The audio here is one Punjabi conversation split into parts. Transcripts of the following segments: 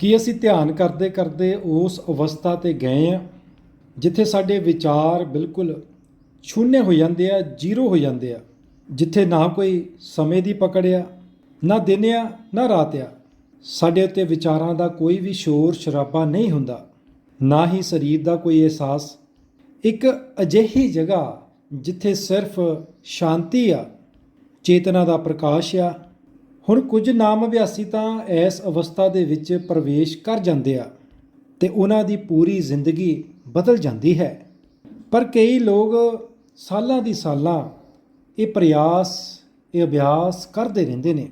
ਕਿ ਅਸੀਂ ਧਿਆਨ ਕਰਦੇ ਕਰਦੇ ਉਸ ਅਵਸਥਾ ਤੇ ਗਏ ਆ ਜਿੱਥੇ ਸਾਡੇ ਵਿਚਾਰ ਬਿਲਕੁਲ ਸ਼ੂਨਯ ਹੋ ਜਾਂਦੇ ਆ, ਜ਼ੀਰੋ ਹੋ ਜਾਂਦੇ ਆ, ਜਿੱਥੇ ਨਾ ਕੋਈ ਸਮੇਂ ਦੀ ਪਕੜ ਆ, ਨਾ ਦਿਨ ਆ, ਨਾ ਰਾਤ ਆ। ਸਾਡੇ ਉੱਤੇ ਵਿਚਾਰਾਂ ਦਾ ਕੋਈ ਵੀ ਸ਼ੋਰ ਸ਼ਰਾਬਾ ਨਹੀਂ ਹੁੰਦਾ, ਨਾ ਹੀ ਸਰੀਰ ਦਾ ਕੋਈ ਅਹਿਸਾਸ। ਇੱਕ ਅਜਿਹੀ ਜਗ੍ਹਾ ਜਿੱਥੇ ਸਿਰਫ ਸ਼ਾਂਤੀ ਆ, ਚੇਤਨਾ ਦਾ ਪ੍ਰਕਾਸ਼ ਆ ਹੁਣ ਕੁਝ ਨਾਮ ਅਭਿਆਸੀ ਤਾਂ ਇਸ ਅਵਸਥਾ ਦੇ ਵਿੱਚ ਪ੍ਰਵੇਸ਼ ਕਰ ਜਾਂਦੇ ਆ ਤੇ ਉਹਨਾਂ ਦੀ ਪੂਰੀ ਜ਼ਿੰਦਗੀ ਬਦਲ ਜਾਂਦੀ ਹੈ। ਪਰ ਕਈ ਲੋਕ ਸਾਲਾਂ ਦੀ ਸਾਲਾਂ ਇਹ ਪ੍ਰਯਾਸ, ਇਹ ਅਭਿਆਸ ਕਰਦੇ ਰਹਿੰਦੇ ਨੇ।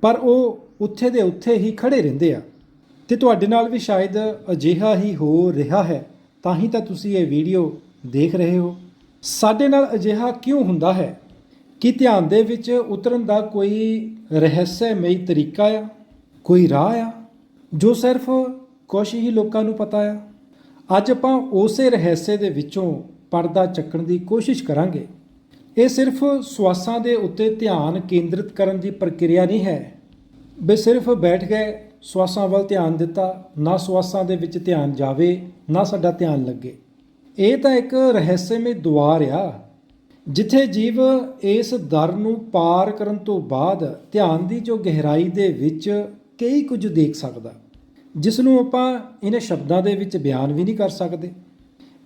ਪਰ ਉਹ ਉੱਥੇ ਦੇ ਉੱਥੇ ਹੀ ਖੜੇ ਰਹਿੰਦੇ ਆ। ਤੇ ਤੁਹਾਡੇ ਨਾਲ ਵੀ ਸ਼ਾਇਦ ਅਜਿਹਾ ਹੀ ਹੋ ਰਿਹਾ ਹੈ, ਤਾਂ ਹੀ ਤਾਂ ਤੁਸੀਂ ਇਹ ਵੀਡੀਓ ਦੇਖ ਰਹੇ ਹੋ। ਸਾਡੇ ਨਾਲ ਅਜਿਹਾ ਕਿਉਂ ਹੁੰਦਾ ਹੈ? ਕਿ ਧਿਆਨ ਦੇ ਵਿੱਚ ਉਤਰਨ ਦਾ ਕੋਈ ਰਹੱਸਮਈ ਤਰੀਕਾ ਆ? ਕੋਈ ਰਾਹ ਆ? ਜੋ ਸਿਰਫ ਕੁਝ ਹੀ ਲੋਕਾਂ ਨੂੰ ਪਤਾ ਆ। ਅੱਜ ਆਪਾਂ ਉਸੇ ਰਹੱਸੇ ਦੇ ਵਿੱਚੋਂ ਪਰਦਾ ਚੱਕਣ ਦੀ ਕੋਸ਼ਿਸ਼ ਕਰਾਂਗੇ। ਇਹ ਸਿਰਫ ਸਵਾਸਾਂ ਦੇ ਉੱਤੇ ਧਿਆਨ ਕੇਂਦਰਿਤ ਕਰਨ ਦੀ ਪ੍ਰਕਿਰਿਆ ਨਹੀਂ ਹੈ। ਬੇ ਸਿਰਫ ਬੈਠ ਗਏ ਸਵਾਸਾਂ ਵੱਲ ਧਿਆਨ ਦਿੱਤਾ, ਨਾ ਸਵਾਸਾਂ ਦੇ ਵਿੱਚ ਧਿਆਨ ਜਾਵੇ, ਨਾ ਸਾਡਾ ਧਿਆਨ ਲੱਗੇ। ਇਹ ਤਾਂ ਇੱਕ ਰਹੱਸਮਈ ਦੁਆਰ ਆ। ਜਿੱਥੇ ਜੀਵ ਇਸ ਦਰ ਨੂੰ ਪਾਰ ਕਰਨ ਤੋਂ ਬਾਅਦ ਧਿਆਨ ਦੀ ਜੋ ਗਹਿਰਾਈ ਦੇ ਵਿੱਚ ਕਈ ਕੁਝ ਦੇਖ ਸਕਦਾ। ਜਿਸ ਨੂੰ ਆਪਾਂ ਇਹਨਾਂ ਸ਼ਬਦਾਂ ਦੇ ਵਿੱਚ ਬਿਆਨ ਵੀ ਨਹੀਂ ਕਰ ਸਕਦੇ।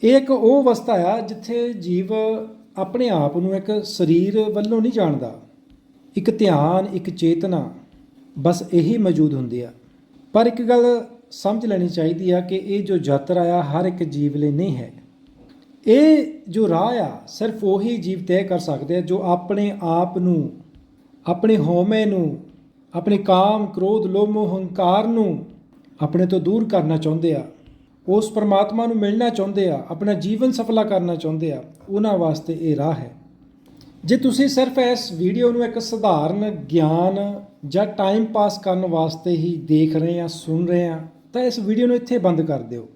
ਇਹ ਇੱਕ ਉਹ ਅਵਸਥਾ ਆ ਜਿੱਥੇ ਜੀਵ ਆਪਣੇ ਆਪ ਨੂੰ ਇੱਕ ਸਰੀਰ ਵੱਲੋਂ ਨਹੀਂ ਜਾਣਦਾ। ਇੱਕ ਧਿਆਨ, ਇੱਕ ਚੇਤਨਾ ਬਸ ਇਹੀ ਮੌਜੂਦ ਹੁੰਦੀ ਆ। ਪਰ ਇੱਕ ਗੱਲ ਸਮਝ ਲੈਣੀ ਚਾਹੀਦੀ ਆ ਕਿ ਇਹ ਜੋ ਯਾਤਰਾ ਆ ਹਰ ਇੱਕ ਜੀਵ ਲਈ ਨਹੀਂ ਹੈ। ਇਹ ਜੋ ਰਾਹ ਆ, ਸਿਰਫ ਉਹੀ ਜੀਵ ਤੈਅ ਕਰ ਸਕਦੇ ਆ ਜੋ ਆਪਣੇ ਆਪ ਨੂੰ, ਆਪਣੇ ਹਉਮੈ ਨੂੰ, ਆਪਣੇ ਕਾਮ, ਕ੍ਰੋਧ, ਲੋਭ, ਮੋਹ, ਹੰਕਾਰ ਨੂੰ ਆਪਣੇ ਤੋਂ ਦੂਰ ਕਰਨਾ ਚਾਹੁੰਦੇ ਆ। ਉਸ ਪਰਮਾਤਮਾ ਨੂੰ ਮਿਲਣਾ ਚਾਹੁੰਦੇ ਆ, ਆਪਣਾ ਜੀਵਨ ਸਫਲਾ ਕਰਨਾ ਚਾਹੁੰਦੇ ਆ, ਉਹਨਾਂ ਵਾਸਤੇ ਇਹ ਰਾਹ ਹੈ। ਜੇ ਤੁਸੀਂ ਸਿਰਫ ਇਸ ਵੀਡੀਓ ਨੂੰ ਇੱਕ ਸਧਾਰਨ ਗਿਆਨ ਜਾਂ ਟਾਈਮ ਪਾਸ ਕਰਨ ਵਾਸਤੇ ਹੀ ਦੇਖ ਰਹੇ ਆ, ਸੁਣ ਰਹੇ ਆ, ਤਾਂ ਇਸ ਵੀਡੀਓ ਨੂੰ ਇੱਥੇ ਬੰਦ ਕਰ ਦਿਓ।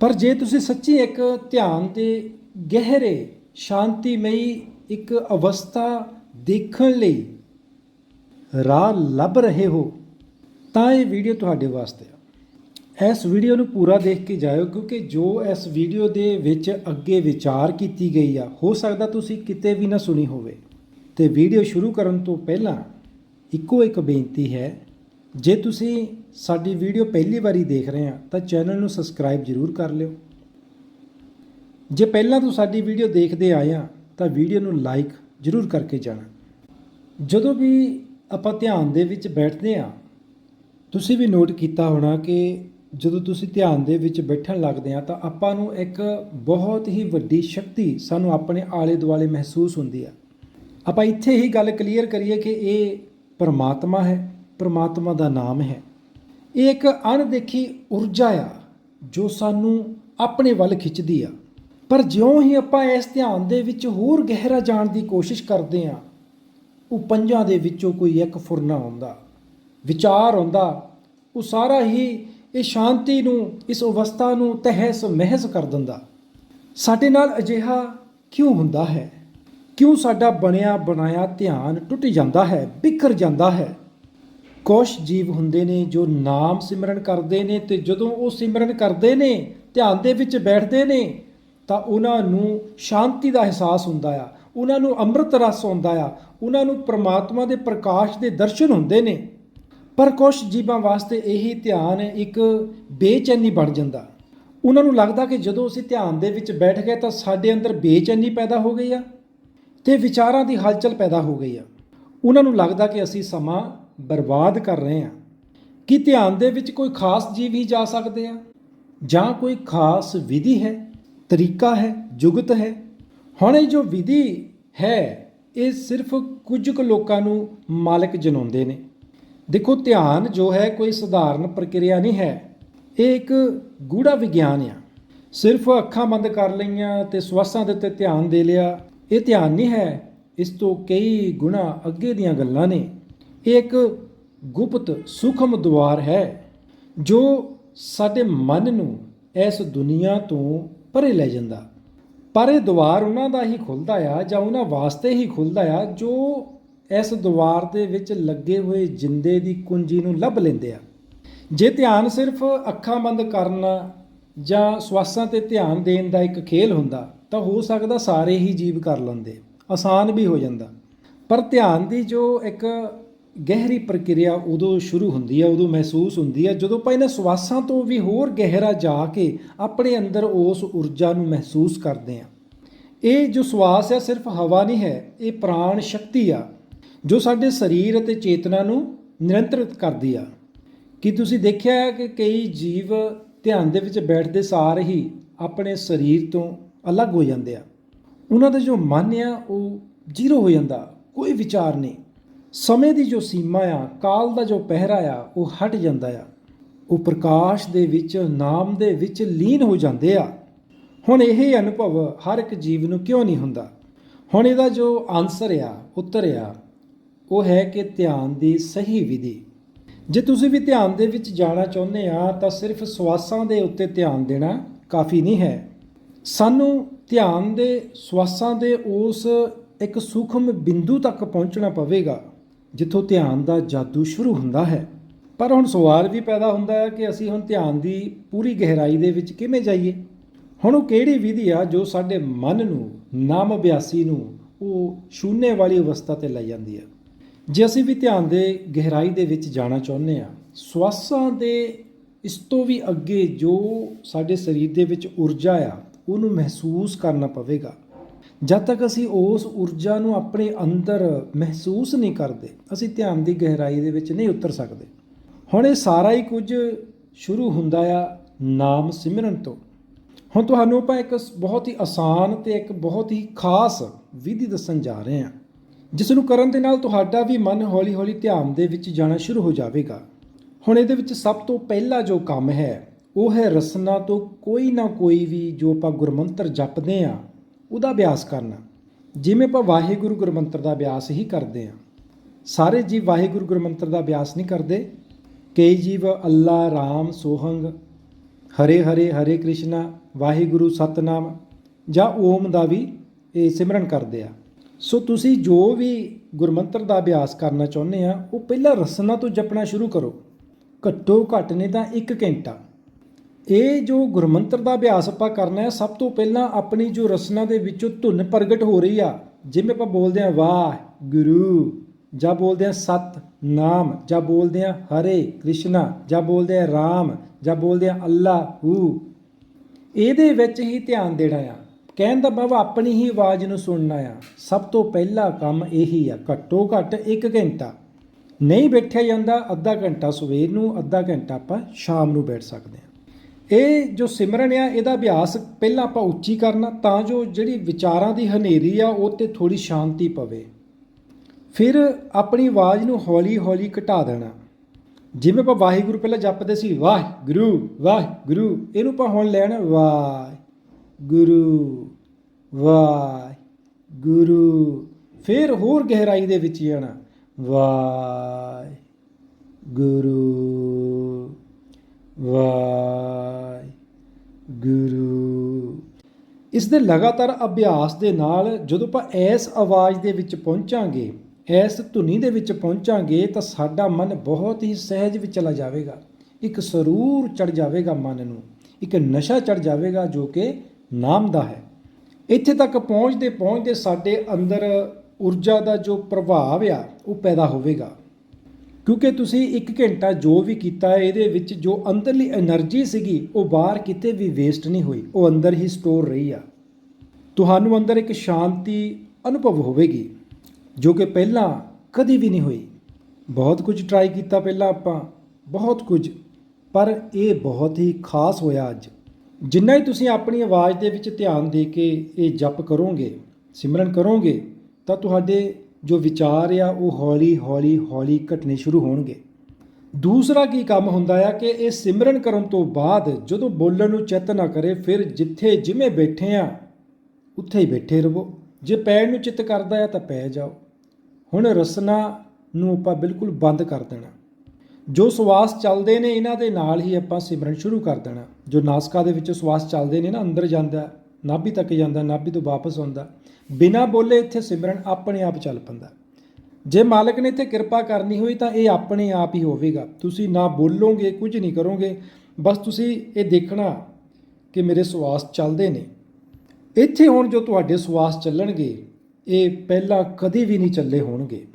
ਪਰ ਜੇ ਤੁਸੀਂ ਸੱਚੀ ਇੱਕ ਧਿਆਨ ਦੇ ਗਹਿਰੇ, ਸ਼ਾਂਤੀਮਈ ਇੱਕ ਅਵਸਥਾ ਦੇਖਣ ਲਈ ਰਾਹ ਲੱਭ ਰਹੇ ਹੋ, ਤਾਂ ਇਹ ਵੀਡੀਓ ਤੁਹਾਡੇ ਵਾਸਤੇ ਆ। ਇਸ ਵੀਡੀਓ ਨੂੰ ਪੂਰਾ ਦੇਖ ਕੇ ਜਾਇਓ, ਕਿਉਂਕਿ ਜੋ ਇਸ ਵੀਡੀਓ ਦੇ ਵਿੱਚ ਅੱਗੇ ਵਿਚਾਰ ਕੀਤੀ ਗਈ ਆ, ਹੋ ਸਕਦਾ ਤੁਸੀਂ ਕਿਤੇ ਵੀ ਨਾ ਸੁਣੀ ਹੋਵੇ। ਤੇ ਵੀਡੀਓ ਸ਼ੁਰੂ ਕਰਨ ਤੋਂ ਪਹਿਲਾਂ ਇੱਕੋ ਇੱਕ ਬੇਨਤੀ ਹੈ, ਜੇ ਤੁਸੀਂ ਸਾਡੀ ਵੀਡੀਓ ਪਹਿਲੀ ਵਾਰੀ ਦੇਖ ਰਹੇ ਆ ਤਾਂ ਚੈਨਲ ਨੂੰ ਸਬਸਕ੍ਰਾਈਬ ਜ਼ਰੂਰ ਕਰ ਲਿਓ। ਜੇ ਪਹਿਲਾਂ ਤੋਂ ਸਾਡੀ ਵੀਡੀਓ ਦੇਖਦੇ ਆਏ ਆ ਤਾਂ ਵੀਡੀਓ ਨੂੰ ਲਾਈਕ ਜ਼ਰੂਰ ਕਰਕੇ ਜਾਣਾ। ਜਦੋਂ ਵੀ ਆਪਾਂ ਧਿਆਨ ਦੇ ਵਿੱਚ ਬੈਠਦੇ ਆ ਤੁਸੀਂ ਵੀ ਨੋਟ ਕੀਤਾ ਹੋਣਾ ਕਿ ਜਦੋਂ ਤੁਸੀਂ ਧਿਆਨ ਦੇ ਵਿੱਚ ਬੈਠਣ ਲੱਗਦੇ ਆ ਤਾਂ ਆਪਾਂ ਨੂੰ ਇੱਕ ਬਹੁਤ ਹੀ ਵੱਡੀ ਸ਼ਕਤੀ ਸਾਨੂੰ ਆਪਣੇ ਆਲੇ ਦੁਆਲੇ ਮਹਿਸੂਸ ਹੁੰਦੀ ਆ। ਆਪਾਂ ਇੱਥੇ ਹੀ ਗੱਲ ਕਲੀਅਰ ਕਰੀਏ ਕਿ ਇਹ ਪਰਮਾਤਮਾ ਹੈ, ਪਰਮਾਤਮਾ ਦਾ ਨਾਮ ਹੈ। ਇਹ ਇੱਕ ਅਣਦੇਖੀ ਊਰਜਾ ਆ ਜੋ ਸਾਨੂੰ ਆਪਣੇ ਵੱਲ ਖਿੱਚਦੀ ਆ। ਪਰ ਜਿਉਂ ਹੀ ਆਪਾਂ ਇਸ ਧਿਆਨ ਦੇ ਵਿੱਚ ਹੋਰ ਗਹਿਰਾ ਜਾਣ ਦੀ ਕੋਸ਼ਿਸ਼ ਕਰਦੇ ਆ, ਉਹ ਪੰਜਾਂ ਦੇ ਵਿੱਚੋਂ ਕੋਈ ਇੱਕ ਫੁਰਨਾ ਆਉਂਦਾ, ਵਿਚਾਰ ਆਉਂਦਾ, ਉਹ ਸਾਰਾ ਹੀ ਇਹ ਸ਼ਾਂਤੀ ਨੂੰ, ਇਸ ਅਵਸਥਾ ਨੂੰ ਤਹਿਸ ਮਹਿਸ ਕਰ ਦਿੰਦਾ। ਸਾਡੇ ਨਾਲ ਅਜਿਹਾ ਕਿਉਂ ਹੁੰਦਾ ਹੈ? ਕਿਉਂ ਸਾਡਾ ਬਣਿਆ ਬਣਾਇਆ ਧਿਆਨ ਟੁੱਟ ਜਾਂਦਾ ਹੈ, ਬਿਖਰ ਜਾਂਦਾ ਹੈ? ਕੁਛ ਜੀਵ ਹੁੰਦੇ ਨੇ ਜੋ ਨਾਮ ਸਿਮਰਨ ਕਰਦੇ ਨੇ ਤੇ ਜਦੋਂ ਉਹ ਸਿਮਰਨ ਕਰਦੇ ਨੇ, ਧਿਆਨ ਦੇ ਵਿੱਚ ਬੈਠਦੇ ਨੇ, ਤਾਂ ਉਹਨਾਂ ਨੂੰ ਸ਼ਾਂਤੀ ਦਾ ਅਹਿਸਾਸ ਹੁੰਦਾ ਆ। ਉਹਨਾਂ ਨੂੰ ਅੰਮ੍ਰਿਤ ਰਸ ਆਉਂਦਾ ਆ। ਉਹਨਾਂ ਨੂੰ ਪ੍ਰਮਾਤਮਾ ਦੇ ਪ੍ਰਕਾਸ਼ ਦੇ ਦਰਸ਼ਨ ਹੁੰਦੇ ਨੇ। ਪਰ ਕੁਛ ਜੀਵਾਂ ਵਾਸਤੇ ਇਹੀ ਧਿਆਨ ਇੱਕ ਬੇਚੈਨੀ ਬਣ ਜਾਂਦਾ। ਉਹਨਾਂ ਨੂੰ ਲੱਗਦਾ ਕਿ ਜਦੋਂ ਅਸੀਂ ਧਿਆਨ ਦੇ ਵਿੱਚ ਬੈਠ ਗਏ ਤਾਂ ਸਾਡੇ ਅੰਦਰ ਬੇਚੈਨੀ ਪੈਦਾ ਹੋ ਗਈ ਆ ਤੇ ਵਿਚਾਰਾਂ ਦੀ ਹਲਚਲ ਪੈਦਾ ਹੋ ਗਈ ਆ। ਉਹਨਾਂ ਨੂੰ ਲੱਗਦਾ ਕਿ ਅਸੀਂ ਸਮਾਂ ਬਰਬਾਦ ਕਰ ਰਹੇ ਹਾਂ। ਕੀ ਧਿਆਨ ਦੇ ਵਿੱਚ ਕੋਈ ਖਾਸ ਜੀਵ ਹੀ ਜਾ ਸਕਦੇ ਆ ਜਾਂ ਕੋਈ ਖਾਸ ਵਿਧੀ ਹੈ, ਤਰੀਕਾ ਹੈ, ਜੁਗਤ ਹੈ? ਹੁਣ ਇਹ ਜੋ ਵਿਧੀ ਹੈ, ਇਹ ਸਿਰਫ ਕੁਝ ਕੁ ਲੋਕਾਂ ਨੂੰ ਮਾਲਕ ਜਨਾਉਂਦੇ ਨੇ। ਦੇਖੋ, ਧਿਆਨ ਜੋ ਹੈ, ਕੋਈ ਸਧਾਰਨ ਪ੍ਰਕਿਰਿਆ ਨਹੀਂ ਹੈ। ਇਹ ਇੱਕ ਗੂੜਾ ਵਿਗਿਆਨ ਆ। ਸਿਰਫ ਅੱਖਾਂ ਬੰਦ ਕਰ ਲਈਆਂ ਤੇ ਸਵਾਸਾਂ ਦੇ ਉੱਤੇ ਧਿਆਨ ਦੇ ਲਿਆ, ਇਹ ਧਿਆਨ ਨਹੀਂ ਹੈ। ਇਸ ਤੋਂ ਕਈ ਗੁਣਾ ਅੱਗੇ ਦੀਆਂ ਗੱਲਾਂ ਨੇ। ਇਹ ਇੱਕ ਗੁਪਤ ਸੂਖਮ ਦੁਆਰ ਹੈ, ਜੋ ਸਾਡੇ ਮਨ ਨੂੰ ਇਸ ਦੁਨੀਆ ਤੋਂ ਪਰੇ ਲੈ ਜਾਂਦਾ। ਪਰ ਇਹ ਦੁਆਰ ਉਹਨਾਂ ਦਾ ਹੀ ਖੁੱਲਦਾ ਆ, ਜਾਂ ਉਹਨਾਂ ਵਾਸਤੇ ਹੀ ਖੁੱਲਦਾ ਆ, ਜੋ ਇਸ ਦੁਆਰ ਦੇ ਵਿੱਚ ਲੱਗੇ ਹੋਏ ਜਿੰਦੇ ਦੀ ਕੁੰਜੀ ਨੂੰ ਲੱਭ ਲੈਂਦੇ ਆ। ਜੇ ਧਿਆਨ ਸਿਰਫ ਅੱਖਾਂ ਬੰਦ ਕਰਨਾ ਜਾਂ ਸਵਾਸਾਂ ਤੇ ਧਿਆਨ ਦੇਣ ਦਾ ਇੱਕ ਖੇਲ ਹੁੰਦਾ, ਤਾਂ ਹੋ ਸਕਦਾ ਸਾਰੇ ਹੀ ਜੀਵ ਕਰ ਲੈਂਦੇ। ਆਸਾਨ ਵੀ ਹੋ ਜਾਂਦਾ। ਪਰ ਧਿਆਨ ਦੀ ਜੋ ਇੱਕ ਗਹਿਰੀ ਪ੍ਰਕਿਰਿਆ ਉਦੋਂ ਸ਼ੁਰੂ ਹੁੰਦੀ ਹੈ ਉਦੋਂ ਮਹਿਸੂਸ ਹੁੰਦੀ ਹੈ ਜਦੋਂ ਆਪਾਂ ਇਹਨਾਂ ਸਵਾਸਾਂ ਤੋਂ ਵੀ ਹੋਰ ਗਹਿਰਾ ਜਾ ਕੇ ਆਪਣੇ ਅੰਦਰ ਉਸ ਊਰਜਾ ਨੂੰ ਮਹਿਸੂਸ ਕਰਦੇ ਹਾਂ ਇਹ ਜੋ ਸਵਾਸ ਹੈ ਸਿਰਫ ਹਵਾ ਨਹੀਂ ਹੈ, ਇਹ ਪ੍ਰਾਣ ਸ਼ਕਤੀ ਆ, ਜੋ ਸਾਡੇ ਸਰੀਰ ਅਤੇ ਚੇਤਨਾ ਨੂੰ ਨਿਰੰਤਰਿਤ ਕਰਦੀ ਆ। ਕੀ ਤੁਸੀਂ ਦੇਖਿਆ ਹੈ ਕਿ ਕਈ ਜੀਵ ਧਿਆਨ ਦੇ ਵਿੱਚ ਬੈਠਦੇ ਸਾਰ ਹੀ ਆਪਣੇ ਸਰੀਰ ਤੋਂ ਅਲੱਗ ਹੋ ਜਾਂਦੇ ਆ? ਉਹਨਾਂ ਦਾ ਜੋ ਮਨ ਆ, ਉਹ ਜ਼ੀਰੋ ਹੋ ਜਾਂਦਾ, ਕੋਈ ਵਿਚਾਰ ਨਹੀਂ। ਸਮੇਂ ਦੀ ਜੋ ਸੀਮਾ ਆ, ਕਾਲ ਦਾ ਜੋ ਪਹਿਰਾ ਆ, ਉਹ ਹਟ ਜਾਂਦਾ ਆ। ਉਹ ਪ੍ਰਕਾਸ਼ ਦੇ ਵਿੱਚ, ਨਾਮ ਦੇ ਵਿੱਚ ਲੀਨ ਹੋ ਜਾਂਦੇ ਆ। ਹੁਣ ਇਹ ਅਨੁਭਵ ਹਰ ਇੱਕ ਜੀਵ ਨੂੰ ਕਿਉਂ ਨਹੀਂ ਹੁੰਦਾ? ਹੁਣ ਇਹਦਾ ਜੋ ਆਨਸਰ ਆ, ਉੱਤਰ ਆ, ਉਹ ਹੈ ਕਿ ਧਿਆਨ ਦੀ ਸਹੀ ਵਿਧੀ। ਜੇ ਤੁਸੀਂ ਵੀ ਧਿਆਨ ਦੇ ਵਿੱਚ ਜਾਣਾ ਚਾਹੁੰਦੇ ਆ, ਤਾਂ ਸਿਰਫ ਸਵਾਸਾਂ ਦੇ ਉੱਤੇ ਧਿਆਨ ਦੇਣਾ ਕਾਫੀ ਨਹੀਂ ਹੈ। ਸਾਨੂੰ ਧਿਆਨ ਦੇ, ਸਵਾਸਾਂ ਦੇ ਉਸ ਇੱਕ ਸੂਖਮ ਬਿੰਦੂ ਤੱਕ ਪਹੁੰਚਣਾ ਪਵੇਗਾ। ਜਿੱਥੋਂ ਧਿਆਨ ਦਾ ਜਾਦੂ ਸ਼ੁਰੂ ਹੁੰਦਾ ਹੈ। ਪਰ ਹੁਣ ਸਵਾਲ ਵੀ ਪੈਦਾ ਹੁੰਦਾ ਹੈ ਕਿ ਅਸੀਂ ਹੁਣ ਧਿਆਨ ਦੀ ਪੂਰੀ ਗਹਿਰਾਈ ਦੇ ਵਿੱਚ ਕਿਵੇਂ ਜਾਈਏ? ਹੁਣ ਉਹ ਕਿਹੜੀ ਵਿਧੀ ਆ ਜੋ ਸਾਡੇ ਮਨ ਨੂੰ, ਨਾਮ ਅਭਿਆਸੀ ਨੂੰ, ਉਹ ਸ਼ੂਨੇ ਵਾਲੀ ਅਵਸਥਾ ਤੇ ਲੈ ਜਾਂਦੀ ਆ ਜੇ ਅਸੀਂ ਵੀ ਧਿਆਨ ਦੇ ਗਹਿਰਾਈ ਦੇ ਵਿੱਚ ਜਾਣਾ ਚਾਹੁੰਦੇ ਆ ਸਵਾਸਾਂ ਦੇ ਇਸ ਤੋਂ ਵੀ ਅੱਗੇ ਜੋ ਸਾਡੇ ਸਰੀਰ ਦੇ ਵਿੱਚ ਊਰਜਾ ਆ, ਉਹਨੂੰ ਮਹਿਸੂਸ ਕਰਨਾ ਪਵੇਗਾ। ਜਦ ਤੱਕ ਅਸੀਂ ਉਸ ਊਰਜਾ ਨੂੰ ਆਪਣੇ ਅੰਦਰ ਮਹਿਸੂਸ ਨਹੀਂ ਕਰਦੇ, ਅਸੀਂ ਧਿਆਨ ਦੀ ਗਹਿਰਾਈ ਦੇ ਵਿੱਚ ਨਹੀਂ ਉਤਰ ਸਕਦੇ। ਹੁਣ ਇਹ ਸਾਰਾ ਹੀ ਕੁਝ ਸ਼ੁਰੂ ਹੁੰਦਾ ਆ ਨਾਮ ਸਿਮਰਨ ਤੋਂ। ਹੁਣ ਤੁਹਾਨੂੰ ਆਪਾਂ ਇੱਕ ਬਹੁਤ ਹੀ ਆਸਾਨ ਤੇ ਇੱਕ ਬਹੁਤ ਹੀ ਖਾਸ ਵਿਧੀ ਦੱਸਣ ਜਾ ਰਹੇ ਹਾਂ, ਜਿਸ ਨੂੰ ਕਰਨ ਦੇ ਨਾਲ ਤੁਹਾਡਾ ਵੀ ਮਨ ਹੌਲੀ-ਹੌਲੀ ਧਿਆਨ ਦੇ ਵਿੱਚ ਜਾਣਾ ਸ਼ੁਰੂ ਹੋ ਜਾਵੇਗਾ। ਹੁਣ ਇਹਦੇ ਵਿੱਚ ਸਭ ਤੋਂ ਪਹਿਲਾ ਜੋ ਕੰਮ ਹੈ, ਉਹ ਹੈ ਰਸਨਾ ਤੋਂ ਕੋਈ ਨਾ ਕੋਈ ਵੀ ਜੋ ਆਪਾਂ ਗੁਰਮੰਤਰ ਜਪਦੇ ਆ ਉਹਦਾ ਅਭਿਆਸ ਕਰਨਾ। ਜਿਵੇਂ ਆਪਾਂ ਵਾਹਿਗੁਰੂ ਗੁਰਮੰਤਰ ਦਾ ਅਭਿਆਸ ਹੀ ਕਰਦੇ ਆ ਸਾਰੇ ਜੀਵ ਵਾਹਿਗੁਰੂ ਗੁਰਮੰਤਰ ਦਾ ਅਭਿਆਸ ਨਹੀਂ ਕਰਦੇ। ਕਈ ਜੀਵ ਅੱਲਾ, ਰਾਮ, ਸੋਹੰਗ, ਹਰੇ ਹਰੇ ਹਰੇ ਕ੍ਰਿਸ਼ਨਾ, ਵਾਹਿਗੁਰੂ, ਸਤਨਾਮ ਜਾਂ ਓਮ ਦਾ ਵੀ ਇਹ ਸਿਮਰਨ ਕਰਦੇ ਆ। ਸੋ ਤੁਸੀਂ ਜੋ ਵੀ ਗੁਰਮੰਤਰ ਦਾ ਅਭਿਆਸ ਕਰਨਾ ਚਾਹੁੰਦੇ ਆ, ਉਹ ਪਹਿਲਾਂ ਰਸਨਾ ਤੋਂ ਜਪਣਾ ਸ਼ੁਰੂ ਕਰੋ। ਘੱਟੋ ਘੱਟ ਨੇ ਤਾਂ 1 ਘੰਟਾ। ਇਹ ਜੋ ਗੁਰਮੰਤਰ ਦਾ ਅਭਿਆਸ ਆਪਾਂ ਕਰਨਾ ਹੈ, ਸਭ ਤੋਂ ਪਹਿਲਾਂ ਆਪਣੀ ਜੋ ਰਸਨਾ ਦੇ ਵਿੱਚੋਂ ਧੁਨ ਪ੍ਰਗਟ ਹੋ ਰਹੀ ਆ, ਜਿਵੇਂ ਆਪਾਂ ਬੋਲਦੇ ਆ ਵਾਹ ਗੁਰੂ ਜਾਂ ਬੋਲਦੇ ਆ ਸਤ ਨਾਮ ਜਾਂ ਬੋਲਦੇ ਆ ਹਰੇ ਕ੍ਰਿਸ਼ਨਾ, ਜਾਂ ਬੋਲਦੇ ਆ ਰਾਮ, ਜਾਂ ਬੋਲਦੇ ਆ ਅੱਲਾ ਹੂ ਇਹਦੇ ਵਿੱਚ ਹੀ ਧਿਆਨ ਦੇਣਾ ਆ। ਕਹਿਣ ਦਾ ਭਾਵ ਆਪਣੀ ਹੀ ਆਵਾਜ਼ ਨੂੰ ਸੁਣਨਾ ਆ। ਸਭ ਤੋਂ ਪਹਿਲਾ ਕੰਮ ਇਹੀ ਆ, ਘੱਟੋ ਘੱਟ 1 ਘੰਟਾ। ਨਹੀਂ ਬੈਠਿਆ ਜਾਂਦਾ, ਅੱਧਾ ਘੰਟਾ ਸਵੇਰ ਨੂੰ, ਅੱਧਾ ਘੰਟਾ ਆਪਾਂ ਸ਼ਾਮ ਨੂੰ ਬੈਠ ਸਕਦੇ ਹਾਂ। ਇਹ ਜੋ ਸਿਮਰਨ ਆ, ਇਹਦਾ ਅਭਿਆਸ ਪਹਿਲਾਂ ਆਪਾਂ ਉੱਚੀ ਕਰਨਾ, ਤਾਂ ਜੋ ਜਿਹੜੀ ਵਿਚਾਰਾਂ ਦੀ ਹਨੇਰੀ ਆ, ਉਹ ਤੇ ਥੋੜੀ ਸ਼ਾਂਤੀ ਪਵੇ। ਫਿਰ ਆਪਣੀ ਆਵਾਜ਼ ਨੂੰ ਹੌਲੀ-ਹੌਲੀ ਘਟਾ ਦੇਣਾ। ਜਿਵੇਂ ਆਪਾਂ ਵਾਹਿਗੁਰੂ ਪਹਿਲਾਂ ਜਪਦੇ ਸੀ ਵਾਹ ਗੁਰੂ ਵਾਹ ਗੁਰੂ ਇਹਨੂੰ ਆਪਾਂ ਹੁਣ ਲੈਣਾ ਵਾਹ ਗੁਰੂ ਵਾਹ ਗੁਰੂ ਫਿਰ ਹੋਰ ਗਹਿਰਾਈ ਦੇ ਵਿੱਚ ਜਾਣਾ ਵਾਹ ਗੁਰੂ ਗੁਰੂ ਇਸ ਦੇ ਲਗਾਤਾਰ ਅਭਿਆਸ ਦੇ ਨਾਲ ਜਦੋਂ ਆਪਾਂ ਇਸ ਆਵਾਜ਼ ਦੇ ਵਿੱਚ ਪਹੁੰਚਾਂਗੇ ਇਸ ਧੁਨੀ ਦੇ ਵਿੱਚ ਪਹੁੰਚਾਂਗੇ, ਤਾਂ ਸਾਡਾ ਮਨ ਬਹੁਤ ਹੀ ਸਹਿਜ ਵਿੱਚ ਚਲਾ ਜਾਵੇਗਾ। ਇੱਕ ਸਰੂਰ ਚੜ ਜਾਵੇਗਾ ਮਨ ਨੂੰ। ਇੱਕ ਨਸ਼ਾ ਚੜ ਜਾਵੇਗਾ ਜੋ ਕਿ ਨਾਮ ਦਾ ਹੈ। ਇੱਥੇ ਤੱਕ ਪਹੁੰਚਦੇ ਪਹੁੰਚਦੇ ਸਾਡੇ ਅੰਦਰ ਊਰਜਾ ਦਾ ਜੋ ਪ੍ਰਭਾਵ ਆ, ਉਹ ਪੈਦਾ ਹੋਵੇਗਾ। ਕਿਉਂਕਿ ਤੁਸੀਂ ਇੱਕ ਘੰਟਾ ਜੋ ਵੀ ਕੀਤਾ, ਇਹਦੇ ਵਿੱਚ ਜੋ ਅੰਦਰਲੀ એનર્ਜੀ ਸੀਗੀ, ਉਹ ਬਾਹਰ ਕਿਤੇ ਵੀ ਵੇਸਟ ਨਹੀਂ ਹੋਈ, ਉਹ ਅੰਦਰ ਹੀ ਸਟੋਰ ਰਹੀ ਆ। ਤੁਹਾਨੂੰ ਅੰਦਰ ਇੱਕ ਸ਼ਾਂਤੀ ਅਨੁਭਵ ਹੋਵੇਗੀ, ਜੋ ਕਿ ਪਹਿਲਾਂ ਕਦੀ ਵੀ ਨਹੀਂ ਹੋਈ। ਬਹੁਤ ਕੁਝ ਟਰਾਈ ਕੀਤਾ ਪਹਿਲਾਂ ਆਪਾਂ, ਬਹੁਤ ਕੁਝ, ਪਰ ਇਹ ਬਹੁਤ ਹੀ ਖਾਸ ਹੋਇਆ ਅੱਜ। ਜਿੰਨਾ ਹੀ ਤੁਸੀਂ ਆਪਣੀ ਆਵਾਜ਼ ਦੇ ਵਿੱਚ ਧਿਆਨ ਦੇ ਕੇ ਇਹ ਜਪ ਕਰੋਗੇ, ਸਿਮਰਨ ਕਰੋਗੇ, ਤਾਂ ਤੁਹਾਡੇ ਜੋ ਵਿਚਾਰ ਆ, ਉਹ ਹੌਲੀ ਹੌਲੀ ਹੌਲੀ ਘਟਨੇ ਸ਼ੁਰੂ ਹੋਣਗੇ। ਦੂਸਰਾ ਕੀ ਕੰਮ ਹੁੰਦਾ ਆ ਕਿ ਇਹ ਸਿਮਰਨ ਕਰਨ ਤੋਂ ਬਾਅਦ ਜਦੋਂ ਬੋਲਣ ਨੂੰ ਚਿੱਤ ਨਾ ਕਰੇ, ਫਿਰ ਜਿੱਥੇ ਜਿਵੇਂ ਬੈਠੇ ਆ, ਉੱਥੇ ਹੀ ਬੈਠੇ ਰਹੋ ਜੇ ਪੈਣ ਨੂੰ ਚਿੱਤ ਕਰਦਾ ਆ ਤਾਂ ਪੈ ਜਾਓ। ਹੁਣ ਰਸਨਾ ਨੂੰ ਆਪਾਂ ਬਿਲਕੁਲ ਬੰਦ ਕਰ ਦੇਣਾ। ਜੋ ਸਵਾਸ ਚੱਲਦੇ ਨੇ, ਇਹਨਾਂ ਦੇ ਨਾਲ ਹੀ ਆਪਾਂ ਸਿਮਰਨ ਸ਼ੁਰੂ ਕਰ ਦੇਣਾ। ਜੋ ਨਾਸਕਾ ਦੇ ਵਿੱਚ ਸਵਾਸ ਚੱਲਦੇ ਨੇ ਨਾ, ਅੰਦਰ ਜਾਂਦਾ, ਨਾਭੀ ਤੱਕ ਜਾਂਦਾ, ਨਾਭੀ ਤੋਂ ਵਾਪਸ ਆਉਂਦਾ। ਬਿਨਾ ਬੋਲੇ ਇੱਥੇ ਸਿਮਰਨ ਆਪਣੇ ਆਪ ਚੱਲ ਪੈਂਦਾ। ਜੇ ਮਾਲਕ ਨੇ ਇੱਥੇ ਕਿਰਪਾ ਕਰਨੀ ਹੋਈ ਤਾਂ ਇਹ ਆਪਣੇ ਆਪ ਹੀ ਹੋਵੇਗਾ। ਤੁਸੀਂ ਨਾ ਬੋਲੋਗੇ, ਕੁਝ ਨਹੀਂ ਕਰੋਗੇ। ਬਸ ਤੁਸੀਂ ਇਹ ਦੇਖਣਾ ਕਿ ਮੇਰੇ ਸਵਾਸ ਚੱਲਦੇ ਨੇ। ਇੱਥੇ ਹੁਣ ਜੋ ਤੁਹਾਡੇ ਸਵਾਸ ਚੱਲਣਗੇ, ਇਹ ਪਹਿਲਾਂ ਕਦੇ ਵੀ ਨਹੀਂ ਚੱਲੇ ਹੋਣਗੇ।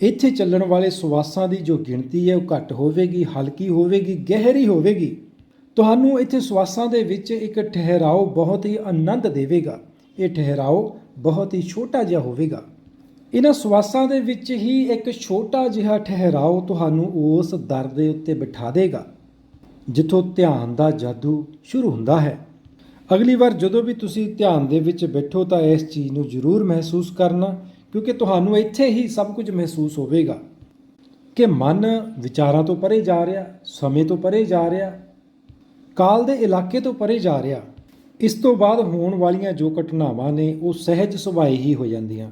ਇੱਥੇ ਚੱਲਣ ਵਾਲੇ ਸਵਾਸਾਂ ਦੀ ਜੋ ਗਿਣਤੀ ਹੈ, ਉਹ ਘੱਟ ਹੋਵੇਗੀ, ਹਲਕੀ ਹੋਵੇਗੀ, ਗਹਿਰੀ ਹੋਵੇਗੀ। ਤੁਹਾਨੂੰ ਇੱਥੇ ਸਵਾਸਾਂ ਦੇ ਵਿੱਚ ਇੱਕ ਠਹਿਰਾਓ ਬਹੁਤ ਹੀ ਆਨੰਦ ਦੇਵੇਗਾ। ਇਹ ਠਹਿਰਾਓ ਬਹੁਤ ਹੀ ਛੋਟਾ ਜਿਹਾ ਹੋਵੇਗਾ। ਇਹਨਾਂ ਸਵਾਸਾਂ ਦੇ ਵਿੱਚ ਹੀ ਇੱਕ ਛੋਟਾ ਜਿਹਾ ਠਹਿਰਾਓ ਤੁਹਾਨੂੰ ਉਸ ਦਰ ਦੇ ਉੱਤੇ ਬਿਠਾ ਦੇਗਾ, ਜਿੱਥੋਂ ਧਿਆਨ ਦਾ ਜਾਦੂ ਸ਼ੁਰੂ ਹੁੰਦਾ ਹੈ। ਅਗਲੀ ਵਾਰ ਜਦੋਂ ਵੀ ਤੁਸੀਂ ਧਿਆਨ ਦੇ ਵਿੱਚ ਬੈਠੋ ਤਾਂ ਇਸ ਚੀਜ਼ ਨੂੰ ਜ਼ਰੂਰ ਮਹਿਸੂਸ ਕਰਨਾ, ਕਿਉਂਕਿ ਤੁਹਾਨੂੰ ਇੱਥੇ ਹੀ ਸਭ ਕੁਝ ਮਹਿਸੂਸ ਹੋਵੇਗਾ। ਕਿ ਮਨ ਵਿਚਾਰਾਂ ਤੋਂ ਪਰੇ ਜਾ ਰਿਹਾ, ਸਮੇਂ ਤੋਂ ਪਰੇ ਜਾ ਰਿਹਾ, ਕਾਲ ਦੇ ਇਲਾਕੇ ਤੋਂ ਪਰੇ ਜਾ ਰਿਹਾ ਇਸ ਤੋਂ ਬਾਅਦ ਹੋਣ ਵਾਲੀਆਂ ਜੋ ਘਟਨਾਵਾਂ ਨੇ, ਉਹ ਸਹਿਜ ਸੁਭਾਈ ਹੀ ਹੋ ਜਾਂਦੀਆਂ।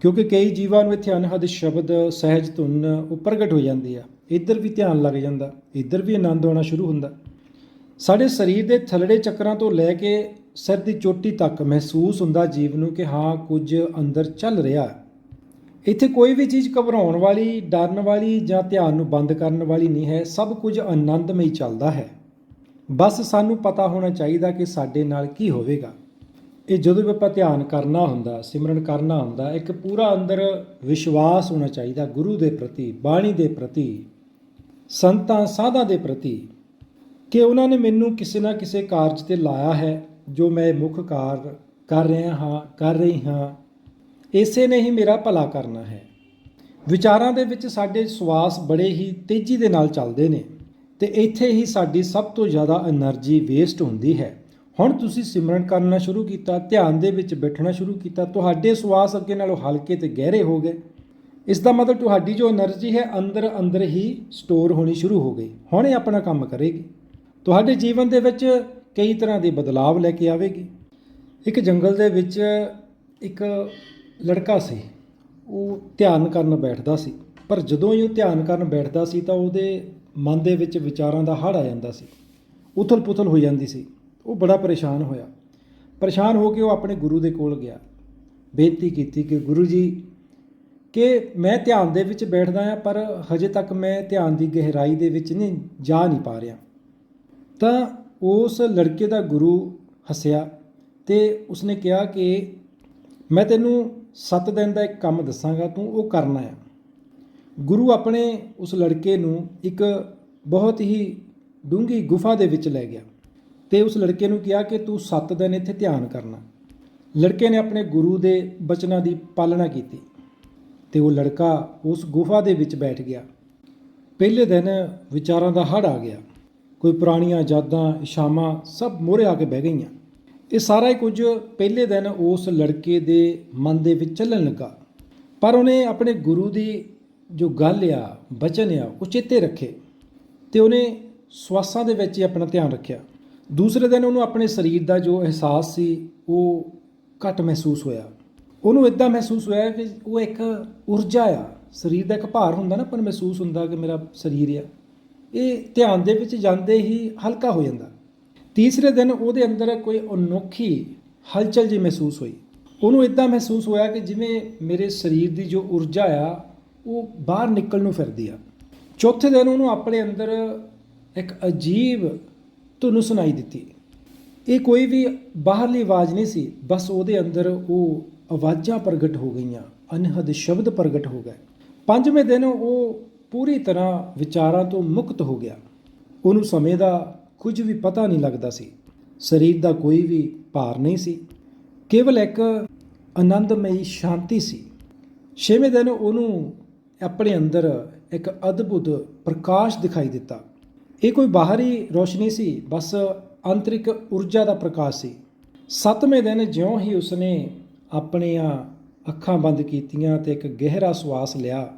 ਕਿਉਂਕਿ ਕਈ ਜੀਵਾਂ ਨੂੰ ਇੱਥੇ ਅਨਹਦ ਸ਼ਬਦ, ਸਹਿਜ ਧੁਨ ਉਹ ਪ੍ਰਗਟ ਹੋ ਜਾਂਦੀ ਆ। ਇੱਧਰ ਵੀ ਧਿਆਨ ਲੱਗ ਜਾਂਦਾ, ਇੱਧਰ ਵੀ ਆਨੰਦ ਆਉਣਾ ਸ਼ੁਰੂ ਹੁੰਦਾ। ਸਾਡੇ ਸਰੀਰ ਦੇ ਥਲੜੇ ਚੱਕਰਾਂ ਤੋਂ ਲੈ ਕੇ ਸਿਰ ਦੀ ਚੋਟੀ ਤੱਕ ਮਹਿਸੂਸ ਹੁੰਦਾ ਜੀਵ ਨੂੰ ਕਿ ਹਾਂ, ਕੁਝ ਅੰਦਰ ਚੱਲ ਰਿਹਾ। ਇੱਥੇ ਕੋਈ ਵੀ ਚੀਜ਼ ਘਬਰਾਉਣ ਵਾਲੀ, ਡਰਨ ਵਾਲੀ ਜਾਂ ਧਿਆਨ ਨੂੰ ਬੰਦ ਕਰਨ ਵਾਲੀ ਨਹੀਂ ਹੈ, ਸਭ ਕੁਝ ਆਨੰਦਮਈ ਚੱਲਦਾ ਹੈ। ਬਸ ਸਾਨੂੰ ਪਤਾ ਹੋਣਾ ਚਾਹੀਦਾ ਕਿ ਸਾਡੇ ਨਾਲ ਕੀ ਹੋਵੇਗਾ। ਇਹ ਜਦੋਂ ਵੀ ਆਪਾਂ ਧਿਆਨ ਕਰਨਾ ਹੁੰਦਾ, ਸਿਮਰਨ ਕਰਨਾ ਹੁੰਦਾ, ਇੱਕ ਪੂਰਾ ਅੰਦਰ ਵਿਸ਼ਵਾਸ ਹੋਣਾ ਚਾਹੀਦਾ ਗੁਰੂ ਦੇ ਪ੍ਰਤੀ, ਬਾਣੀ ਦੇ ਪ੍ਰਤੀ, ਸੰਤਾਂ, ਸਾਧਾਂ ਦੇ ਪ੍ਰਤੀ, ਕਿ ਉਹਨਾਂ ਨੇ ਮੈਨੂੰ ਕਿਸੇ ਨਾ ਕਿਸੇ ਕਾਰਜ ਤੇ ਲਾਇਆ ਹੈ, ਜੋ ਮੈਂ ਮੁੱਖ ਕਾਰਜ ਕਰ ਰਿਹਾ ਹਾਂ, ਕਰ ਰਹੀ ਹਾਂ। ਇਸੇ ਨੇ ਹੀ ਮੇਰਾ ਭਲਾ ਕਰਨਾ ਹੈ। ਵਿਚਾਰਾਂ ਦੇ ਵਿੱਚ ਸਾਡੇ ਸਵਾਸ ਬੜੇ ਹੀ ਤੇਜ਼ੀ ਦੇ ਨਾਲ ਚੱਲਦੇ ਨੇ। ਤੇ ਇੱਥੇ ਹੀ ਸਾਡੀ ਸਭ ਤੋਂ ਜ਼ਿਆਦਾ એનર્ਜੀ ਵੇਸਟ ਹੁੰਦੀ ਹੈ। ਹੁਣ ਤੁਸੀਂ ਸਿਮਰਨ ਕਰਨਾ ਸ਼ੁਰੂ ਕੀਤਾ, ਧਿਆਨ ਦੇ ਵਿੱਚ ਬੈਠਣਾ ਸ਼ੁਰੂ ਕੀਤਾ, ਤੁਹਾਡੇ ਸਵਾਸ ਅੱਗੇ ਨਾਲੋਂ ਹਲਕੇ ਤੇ ਗਹਿਰੇ ਹੋ ਗਏ। ਇਸ ਦਾ ਮਤਲਬ ਤੁਹਾਡੀ ਜੋ એનર્ਜੀ ਹੈ ਅੰਦਰ ਅੰਦਰ ਹੀ ਸਟੋਰ ਹੋਣੀ ਸ਼ੁਰੂ ਹੋ ਗਈ। ਹੁਣ ਇਹ ਆਪਣਾ ਕੰਮ ਕਰੇਗੀ। ਤੁਹਾਡੇ ਜੀਵਨ ਦੇ ਵਿੱਚ ਕਈ ਤਰ੍ਹਾਂ ਦੇ ਬਦਲਾਅ ਲੈ ਕੇ ਆਵੇਗੀ। ਇੱਕ ਜੰਗਲ ਦੇ ਵਿੱਚ ਇੱਕ ਲੜਕਾ ਸੀ, ਉਹ ਧਿਆਨ ਕਰਨ ਬੈਠਦਾ ਸੀ। ਪਰ ਜਦੋਂ ਹੀ ਉਹ ਧਿਆਨ ਕਰਨ ਬੈਠਦਾ ਸੀ ਤਾਂ ਉਹਦੇ ਮਨ ਦੇ ਵਿੱਚ ਵਿਚਾਰਾਂ ਦਾ ਹੜ ਆ ਜਾਂਦਾ ਸੀ। ਉਥਲ-ਪੁਥਲ ਹੋ ਜਾਂਦੀ ਸੀ। ਉਹ ਬੜਾ ਪਰੇਸ਼ਾਨ ਹੋਇਆ। ਪਰੇਸ਼ਾਨ ਹੋ ਕੇ ਉਹ ਆਪਣੇ ਗੁਰੂ ਦੇ ਕੋਲ ਗਿਆ। ਬੇਨਤੀ ਕੀਤੀ ਕਿ ਗੁਰੂ ਜੀ, ਕਿ ਮੈਂ ਧਿਆਨ ਦੇ ਵਿੱਚ ਬੈਠਦਾ ਹਾਂ, ਪਰ ਹਜੇ ਤੱਕ ਮੈਂ ਧਿਆਨ ਦੀ ਗਹਿਰਾਈ ਦੇ ਵਿੱਚ ਨਹੀਂ, ਜਾ ਨਹੀਂ ਪਾ ਰਿਹਾ। ਤਾਂ ਉਸ ਲੜਕੇ ਦਾ ਗੁਰੂ ਹੱਸਿਆ ਤੇ ਉਸਨੇ ਕਿਹਾ ਕਿ ਮੈਂ ਤੈਨੂੰ 7 ਦਿਨ ਦਾ ਇੱਕ ਕੰਮ ਦੱਸਾਂਗਾ, ਤੂੰ ਉਹ ਕਰਨਾ ਆ ਗੁਰੂ ਆਪਣੇ ਉਸ ਲੜਕੇ ਨੂੰ ਇੱਕ ਬਹੁਤ ਹੀ ਡੂੰਘੀ ਗੁਫਾ ਦੇ ਵਿੱਚ ਲੈ ਗਿਆ ਤੇ ਉਸ ਲੜਕੇ ਨੂੰ ਕਿਹਾ ਕਿ ਤੂੰ 7 ਦਿਨ ਇੱਥੇ ਧਿਆਨ ਕਰਨਾ। ਲੜਕੇ ਨੇ ਆਪਣੇ ਗੁਰੂ ਦੇ ਬਚਨਾਂ ਦੀ ਪਾਲਣਾ ਕੀਤੀ ਤੇ ਉਹ ਲੜਕਾ ਉਸ ਗੁਫਾ ਦੇ ਵਿੱਚ ਬੈਠ ਗਿਆ। ਪਹਿਲੇ ਦਿਨ ਵਿਚਾਰਾਂ ਦਾ ਹੜ ਆ ਗਿਆ। ਕੋਈ ਪੁਰਾਣੀਆਂ ਯਾਦਾਂ ਇਸ਼ਾਵਾਂ ਸਭ ਮੋਹਰੇ ਆ ਕੇ ਬਹਿ ਗਈਆਂ। ਇਹ ਸਾਰਾ ਹੀ ਕੁਝ ਪਹਿਲੇ ਦਿਨ ਉਸ ਲੜਕੇ ਦੇ ਮਨ ਦੇ ਵਿੱਚ ਚੱਲਣ ਲੱਗਾ। ਪਰ ਉਹਨੇ ਆਪਣੇ ਗੁਰੂ ਦੀ ਜੋ ਗੱਲ ਆ, ਬਚਨ ਆ, ਉਹ ਚੇਤੇ ਰੱਖੇ ਤੇ ਉਹਨੇ ਸਵਾਸਾਂ ਦੇ ਵਿੱਚ ਹੀ ਆਪਣਾ ਧਿਆਨ ਰੱਖਿਆ। ਦੂਸਰੇ ਦਿਨ ਉਹਨੂੰ ਆਪਣੇ ਸਰੀਰ ਦਾ ਜੋ ਅਹਿਸਾਸ ਸੀ, ਉਹ ਘੱਟ ਮਹਿਸੂਸ ਹੋਇਆ। ਉਹਨੂੰ ਇਦਾਂ ਮਹਿਸੂਸ ਹੋਇਆ ਕਿ ਉਹ ਇੱਕ ਊਰਜਾ ਆ। ਸਰੀਰ ਦਾ ਇੱਕ ਭਾਰ ਹੁੰਦਾ ਨਾ, ਪਰ ਮਹਿਸੂਸ ਹੁੰਦਾ ਕਿ ਮੇਰਾ ਸਰੀਰ ਆ। ਇਹ ਧਿਆਨ ਦੇ ਵਿੱਚ ਜਾਂਦੇ ਹੀ ਹਲਕਾ ਹੋ ਜਾਂਦਾ। ਤੀਸਰੇ ਦਿਨ ਉਹਦੇ ਅੰਦਰ ਕੋਈ ਅਨੋਖੀ ਹਲਚਲ ਜੀ ਮਹਿਸੂਸ ਹੋਈ। ਉਹਨੂੰ ਇਦਾਂ ਮਹਿਸੂਸ ਹੋਇਆ ਕਿ ਜਿਵੇਂ ਮੇਰੇ ਸਰੀਰ ਦੀ ਜੋ ਊਰਜਾ ਆ ਉਹ ਬਾਹਰ ਨਿਕਲ ਨੂੰ ਫਿਰਦੀ ਆ। ਚੌਥੇ ਦਿਨ ਉਹਨੂੰ ਆਪਣੇ ਅੰਦਰ ਇੱਕ ਅਜੀਬ ਧੁਨ ਸੁਣਾਈ ਦਿੱਤੀ। ਇਹ ਕੋਈ ਵੀ ਬਾਹਰਲੀ ਆਵਾਜ਼ ਨਹੀਂ ਸੀ, ਬਸ ਉਹਦੇ ਅੰਦਰ ਉਹ ਆਵਾਜ਼ਾਂ ਪ੍ਰਗਟ ਹੋ ਗਈਆਂ, ਅਨਹਦ ਸ਼ਬਦ ਪ੍ਰਗਟ ਹੋ ਗਏ। ਪੰਜਵੇਂ ਦਿਨ ਉਹ ਪੂਰੀ ਤਰ੍ਹਾਂ ਵਿਚਾਰਾਂ ਤੋਂ ਮੁਕਤ ਹੋ ਗਿਆ। ਉਹਨੂੰ ਸਮੇਂ ਦਾ ਕੁਝ ਵੀ ਪਤਾ ਨਹੀਂ ਲੱਗਦਾ ਸੀ। ਸਰੀਰ ਦਾ ਕੋਈ ਵੀ ਭਾਰ ਨਹੀਂ ਸੀ। ਕੇਵਲ ਇੱਕ ਆਨੰਦਮਈ ਸ਼ਾਂਤੀ ਸੀ। ਛੇਵੇਂ ਦਿਨ ਉਹਨੂੰ ਆਪਣੇ ਅੰਦਰ ਇੱਕ ਅਦਭੁਤ ਪ੍ਰਕਾਸ਼ ਦਿਖਾਈ ਦਿੱਤਾ। ਇਹ ਕੋਈ ਬਾਹਰੀ ਰੋਸ਼ਨੀ ਸੀ, ਬਸ ਆਂਤਰਿਕ ਊਰਜਾ ਦਾ ਪ੍ਰਕਾਸ਼ ਸੀ। ਸੱਤਵੇਂ ਦਿਨ ਜਿਉਂ ਹੀ ਉਸਨੇ ਆਪਣੀਆਂ ਅੱਖਾਂ ਬੰਦ ਕੀਤੀਆਂ ਤੇ ਇੱਕ ਗਹਿਰਾ ਸਵਾਸ ਲਿਆ।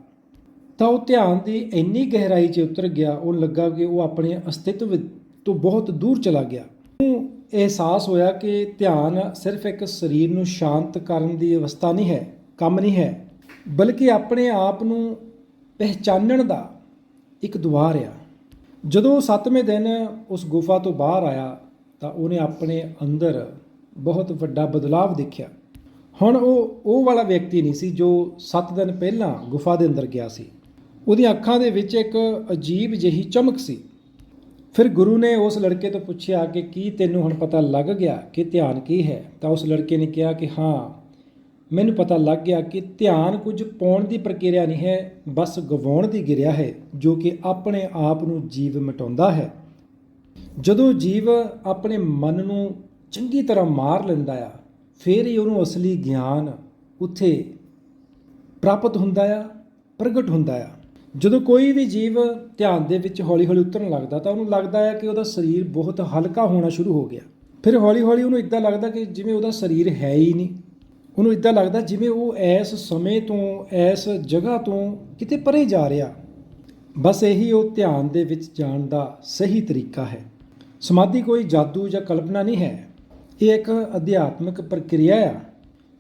ਤਾਂ ਉਹ ਧਿਆਨ ਦੀ ਇੰਨੀ ਗਹਿਰਾਈ 'ਚ ਉਤਰ ਗਿਆ, ਉਹ ਲੱਗਾ ਕਿ ਉਹ ਆਪਣੇ ਅਸਤਿਤਵ ਤੋਂ ਬਹੁਤ ਦੂਰ ਚਲਾ ਗਿਆ। ਉਹਨੂੰ ਅਹਿਸਾਸ ਹੋਇਆ ਕਿ ਧਿਆਨ ਸਿਰਫ ਇੱਕ ਸਰੀਰ ਨੂੰ ਸ਼ਾਂਤ ਕਰਨ ਦੀ ਅਵਸਥਾ ਨਹੀਂ ਹੈ, ਕੰਮ ਨਹੀਂ ਹੈ। ਬਲਕਿ ਆਪਣੇ ਆਪ ਨੂੰ ਪਹਿਚਾਨਣ ਦਾ ਇੱਕ ਦੁਆਰ ਆ। ਜਦੋਂ ਉਹ 7ਵੇਂ ਦਿਨ ਉਸ ਗੁਫਾ ਤੋਂ ਬਾਹਰ ਆਇਆ, ਤਾਂ ਉਹਨੇ ਆਪਣੇ ਅੰਦਰ ਬਹੁਤ ਵੱਡਾ ਬਦਲਾਵ ਦੇਖਿਆ। ਹੁਣ ਉਹ ਉਹ ਵਾਲਾ ਵਿਅਕਤੀ ਨਹੀਂ ਸੀ ਜੋ 7 ਦਿਨ ਪਹਿਲਾਂ ਗੁਫਾ ਦੇ ਅੰਦਰ ਗਿਆ ਸੀ। ਉਹਦੀਆਂ ਅੱਖਾਂ ਦੇ ਵਿੱਚ ਇੱਕ ਅਜੀਬ ਜਿਹੀ ਚਮਕ ਸੀ। ਫਿਰ ਗੁਰੂ ਨੇ ਉਸ ਲੜਕੇ ਤੋਂ ਪੁੱਛਿਆ ਕਿ ਕੀ ਤੈਨੂੰ ਹੁਣ ਪਤਾ ਲੱਗ ਗਿਆ ਕਿ ਧਿਆਨ ਕੀ ਹੈ? ਤਾਂ ਉਸ ਲੜਕੇ ਨੇ ਕਿਹਾ ਕਿ ਹਾਂ ਮੈਨੂੰ ਪਤਾ ਲੱਗ ਗਿਆ ਕਿ ਧਿਆਨ ਕੁਝ ਪਾਉਣ ਦੀ ਪ੍ਰਕਿਰਿਆ ਨਹੀਂ ਹੈ, ਬਸ ਗਵਾਉਣ ਦੀ ਗਿਰਿਆ ਹੈ, ਜੋ ਕਿ ਆਪਣੇ ਆਪ ਨੂੰ ਜੀਵ ਮਿਟਾਉਂਦਾ ਹੈ। ਜਦੋਂ ਜੀਵ ਆਪਣੇ ਮਨ ਨੂੰ ਚੰਗੀ ਤਰ੍ਹਾਂ ਮਾਰ ਲੈਂਦਾ ਆ, ਫਿਰ ਹੀ ਉਹਨੂੰ ਅਸਲੀ ਗਿਆਨ ਉੱਥੇ ਪ੍ਰਾਪਤ ਹੁੰਦਾ ਆ, ਪ੍ਰਗਟ ਹੁੰਦਾ ਆ। ਜਦੋਂ ਕੋਈ ਵੀ ਜੀਵ ਧਿਆਨ ਦੇ ਵਿੱਚ ਹੌਲੀ-ਹੌਲੀ ਉਤਰਨ ਲੱਗਦਾ, ਤਾਂ ਉਹਨੂੰ ਲੱਗਦਾ ਹੈ ਕਿ ਉਹਦਾ ਸਰੀਰ ਬਹੁਤ ਹਲਕਾ ਹੋਣਾ ਸ਼ੁਰੂ ਹੋ ਗਿਆ। ਫਿਰ ਹੌਲੀ-ਹੌਲੀ ਉਹਨੂੰ ਇਦਾਂ ਲੱਗਦਾ ਕਿ ਜਿਵੇਂ ਉਹਦਾ ਸਰੀਰ ਹੈ ਹੀ ਨਹੀਂ। ਉਹਨੂੰ ਇਦਾਂ ਲੱਗਦਾ ਜਿਵੇਂ ਉਹ ਇਸ ਸਮੇਂ ਤੋਂ, ਇਸ ਜਗ੍ਹਾ ਤੋਂ ਕਿਤੇ ਪਰੇ ਜਾ ਰਿਹਾ। ਬਸ ਇਹੀ ਉਹ ਧਿਆਨ ਦੇ ਵਿੱਚ ਜਾਣ ਦਾ ਸਹੀ ਤਰੀਕਾ ਹੈ। ਸਮਾਧੀ ਕੋਈ ਜਾਦੂ ਜਾਂ ਕਲਪਨਾ ਨਹੀਂ ਹੈ। ਇਹ ਇੱਕ ਅਧਿਆਤਮਿਕ ਪ੍ਰਕਿਰਿਆ ਆ,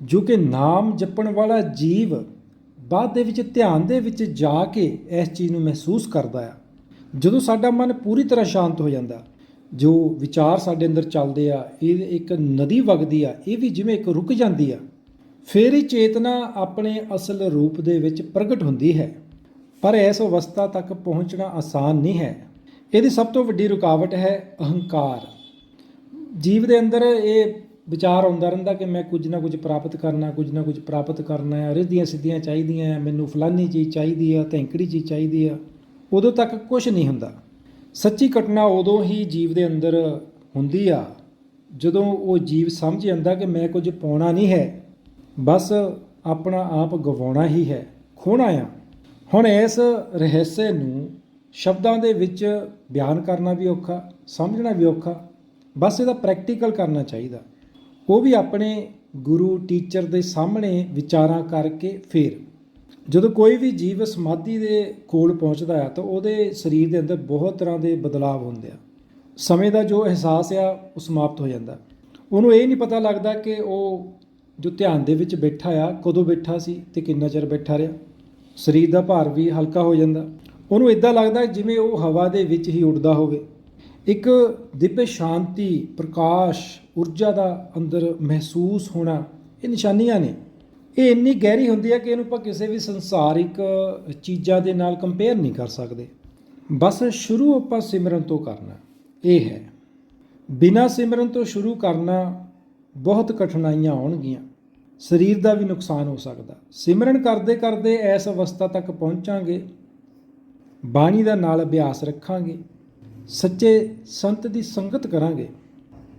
ਜੋ ਕਿ ਨਾਮ ਜਪਣ ਵਾਲਾ ਜੀਵ ਬਾਅਦ ਦੇ ਵਿੱਚ ਧਿਆਨ ਦੇ ਵਿੱਚ ਜਾ ਕੇ ਇਸ ਚੀਜ਼ ਨੂੰ ਮਹਿਸੂਸ ਕਰਦਾ ਆ। ਜਦੋਂ ਸਾਡਾ ਮਨ ਪੂਰੀ ਤਰ੍ਹਾਂ ਸ਼ਾਂਤ ਹੋ ਜਾਂਦਾ, ਜੋ ਵਿਚਾਰ ਸਾਡੇ ਅੰਦਰ ਚੱਲਦੇ ਆ, ਇਹ ਇੱਕ ਨਦੀ ਵਗਦੀ ਆ, ਇਹ ਵੀ ਜਿਵੇਂ ਇੱਕ ਰੁਕ ਜਾਂਦੀ ਆ ਫਿਰ ਹੀ ਚੇਤਨਾ ਆਪਣੇ ਅਸਲ ਰੂਪ ਦੇ ਵਿੱਚ ਪ੍ਰਗਟ ਹੁੰਦੀ ਹੈ ਪਰ ਇਸ ਅਵਸਥਾ ਤੱਕ ਪਹੁੰਚਣਾ ਆਸਾਨ ਨਹੀਂ ਹੈ। ਇਹਦੀ ਸਭ ਤੋਂ ਵੱਡੀ ਰੁਕਾਵਟ ਹੈ ਅਹੰਕਾਰ। ਜੀਵ ਦੇ ਅੰਦਰ ਇਹ ਵਿਚਾਰ ਆਉਂਦਾ ਰਹਿੰਦਾ ਕਿ ਮੈਂ ਕੁਝ ਨਾ ਕੁਝ ਪ੍ਰਾਪਤ ਕਰਨਾ ਕੁਝ ਨਾ ਕੁਝ ਪ੍ਰਾਪਤ ਕਰਨਾ ਹੈ ਰਿੱਧੀਆਂ ਸਿੱਧੀਆਂ ਚਾਹੀਦੀਆਂ ਹੈ, ਮੈਨੂੰ ਫਲਾਨੀ ਚੀਜ਼ ਚਾਹੀਦੀ ਆ ਧੈਂਕੜੀ ਚੀਜ਼ ਚਾਹੀਦੀ ਆ ਉਦੋਂ ਤੱਕ ਕੁਝ ਨਹੀਂ ਹੁੰਦਾ। ਸੱਚੀ ਘਟਨਾ ਉਦੋਂ ਹੀ ਜੀਵ ਦੇ ਅੰਦਰ ਹੁੰਦੀ ਆ ਜਦੋਂ ਉਹ ਜੀਵ ਸਮਝ ਜਾਂਦਾ ਕਿ ਮੈਂ ਕੁਝ ਪਾਉਣਾ ਨਹੀਂ ਹੈ। ਬਸ ਆਪਣਾ ਆਪ ਗਵਾਉਣਾ ਹੀ ਹੈ, ਖੋਣਾ ਆ। ਹੁਣ ਇਸ ਰਹੱਸੇ ਨੂੰ ਸ਼ਬਦਾਂ ਦੇ ਵਿੱਚ ਬਿਆਨ ਕਰਨਾ ਵੀ ਔਖਾ, ਸਮਝਣਾ ਵੀ ਔਖਾ, ਬਸ ਇਹਦਾ ਪ੍ਰੈਕਟੀਕਲ ਕਰਨਾ ਚਾਹੀਦਾ। ਉਹ ਵੀ ਆਪਣੇ ਗੁਰੂ ਟੀਚਰ ਦੇ ਸਾਹਮਣੇ ਵਿਚਾਰਾਂ ਕਰਕੇ ਫਿਰ। ਜਦੋਂ ਕੋਈ ਵੀ ਜੀਵ ਸਮਾਧੀ ਦੇ ਕੋਲ ਪਹੁੰਚਦਾ ਹੈ ਤਾਂ ਉਹਦੇ ਸਰੀਰ ਦੇ ਅੰਦਰ ਬਹੁਤ ਤਰ੍ਹਾਂ ਦੇ ਬਦਲਾਅ ਹੁੰਦੇ ਆ। ਸਮੇਂ ਦਾ ਜੋ ਅਹਿਸਾਸ ਆ, ਉਹ ਸਮਾਪਤ ਹੋ ਜਾਂਦਾ। ਉਹਨੂੰ ਇਹ ਨਹੀਂ ਪਤਾ ਲੱਗਦਾ ਕਿ ਉਹ ਜੋ ਧਿਆਨ ਦੇ ਵਿੱਚ ਬੈਠਾ ਆ, ਕਦੋਂ ਬੈਠਾ ਸੀ ਤੇ ਕਿੰਨਾ ਚਿਰ ਬੈਠਾ ਰਿਹਾ? ਸਰੀਰ ਦਾ ਭਾਰ ਵੀ ਹਲਕਾ ਹੋ ਜਾਂਦਾ। ਉਹਨੂੰ ਇਦਾਂ ਲੱਗਦਾ ਜਿਵੇਂ ਉਹ ਹਵਾ ਦੇ ਵਿੱਚ ਹੀ ਉੱਡਦਾ ਹੋਵੇ। ਇੱਕ ਦਿव्य ਸ਼ਾਂਤੀ, ਪ੍ਰਕਾਸ਼, ਊਰਜਾ ਦਾ ਅੰਦਰ ਮਹਿਸੂਸ ਹੋਣਾ ਇਹ ਨਿਸ਼ਾਨੀਆਂ ਨੇ। ਇਹ ਇੰਨੀ ਗਹਿਰੀ ਹੁੰਦੀ ਹੈ ਕਿ ਇਹਨੂੰ ਆਪਾਂ ਕਿਸੇ ਵੀ ਸੰਸਾਰਿਕ ਚੀਜ਼ਾਂ ਦੇ ਨਾਲ ਕੰਪੇਅਰ ਨਹੀਂ ਕਰ ਸਕਦੇ। ਬਸ ਸ਼ੁਰੂ ਆਪਾਂ ਸਿਮਰਨ ਤੋਂ ਕਰਨਾ ਇਹ ਹੈ। ਬਿਨਾ ਸਿਮਰਨ ਤੋਂ ਸ਼ੁਰੂ ਕਰਨਾ ਬਹੁਤ ਕਠਿਨਾਈਆਂ ਆਉਣਗੀਆਂ। ਸਰੀਰ ਦਾ ਵੀ ਨੁਕਸਾਨ ਹੋ ਸਕਦਾ। ਸਿਮਰਨ ਕਰਦੇ ਕਰਦੇ ਐਸ ਅਵਸਥਾ ਤੱਕ ਪਹੁੰਚਾਂਗੇ। ਬਾਣੀ ਦਾ ਨਾਲ ਅਭਿਆਸ ਰੱਖਾਂਗੇ। ਸੱਚੇ ਸੰਤ ਦੀ ਸੰਗਤ ਕਰਾਂਗੇ।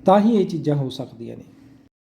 ਤਾਂ ਹੀ ਇਹ ਚੀਜ਼ਾਂ ਹੋ ਸਕਦੀਆਂ ਨੇ।